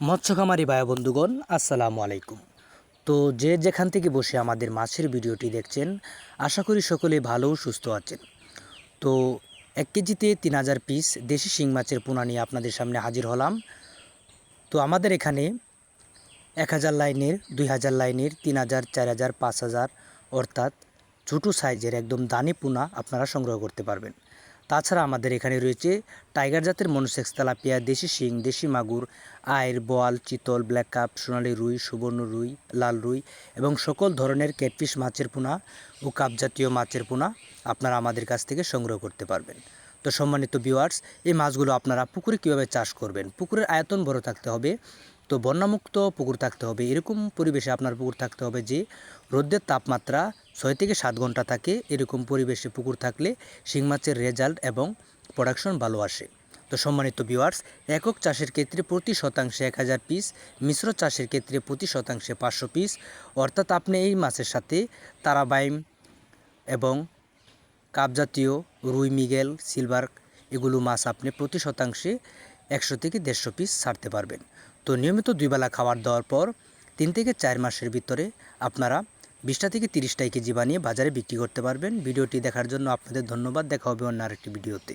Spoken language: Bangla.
মৎস্যকামারী ভাই বন্ধুগণ, আসসালামু আলাইকুম। তো যে যেখান থেকে বসে আমাদের মাছের ভিডিওটি দেখছেন, আশা করি সকলে ভালো সুস্থ আছেন। তো এক কেজিতে তিন হাজার পিস দেশি শিং মাছের পোনা নিয়ে আপনাদের সামনে হাজির হলাম। তো আমাদের এখানে এক হাজার লাইনের, দুই হাজার লাইনের, তিন হাজার, চার হাজার, পাঁচ হাজার, অর্থাৎ ছোটো সাইজের একদম দানি পোনা আপনারা সংগ্রহ করতে পারবেন। তাছাড়া আমাদের এখানে রয়েছে টাইগার জাতের মনুসেক্স তেলাপিয়া, দেশি শিং, দেশি মাগুর আয়ের বোয়াল, চিতল, ব্ল্যাক কাপ, সোনালী রুই, সুবর্ণ রুই, লাল রুই এবং সকল ধরনের ক্যাটফিশ মাছের পোনা ও কাপ জাতীয় মাছের পোনা আপনারা আমাদের কাছ থেকে সংগ্রহ করতে পারবেন। তো সম্মানিত ভিউয়ার্স এই মাছগুলো আপনারা পুকুরে কীভাবে চাষ করবেন? পুকুরের আয়তন বড় থাকতে হবে, তো বন্যামুক্ত পুকুর থাকতে হবে। এরকম পরিবেশে আপনার পুকুর থাকতে হবে যে রোদ্রের তাপমাত্রা ছয় থেকে সাত ঘণ্টা থাকে, এরকম পরিবেশে পুকুর থাকলে শিং মাছের রেজাল্ট এবং প্রোডাকশন ভালো আসে। তো সম্মানিত ভিউয়ার্স একক চাষের ক্ষেত্রে প্রতি শতাংশে এক হাজার পিস মিশ্র চাষের ক্ষেত্রে প্রতি শতাংশে পাঁচশো পিস অর্থাৎ আপনি এই মাছের সাথে তারাবাইম এবং কাপ জাতীয় রুই, মিগেল, সিলভার এগুলো মাছ আপনি প্রতি শতাংশে একশো থেকে দেড়শো পিস ছাড়তে পারবেন। তো নিয়মিত দুইবেলা খাবার দেওয়ার পর তিন থেকে চার মাসের ভিতরে আপনারা বিশটা থেকে তিরিশটাই কেজি বানিয়ে বাজারে বিক্রি করতে পারবেন। ভিডিওটি দেখার জন্য আপনাদের ধন্যবাদ। দেখা হবে অন্য আরেকটি ভিডিওতে।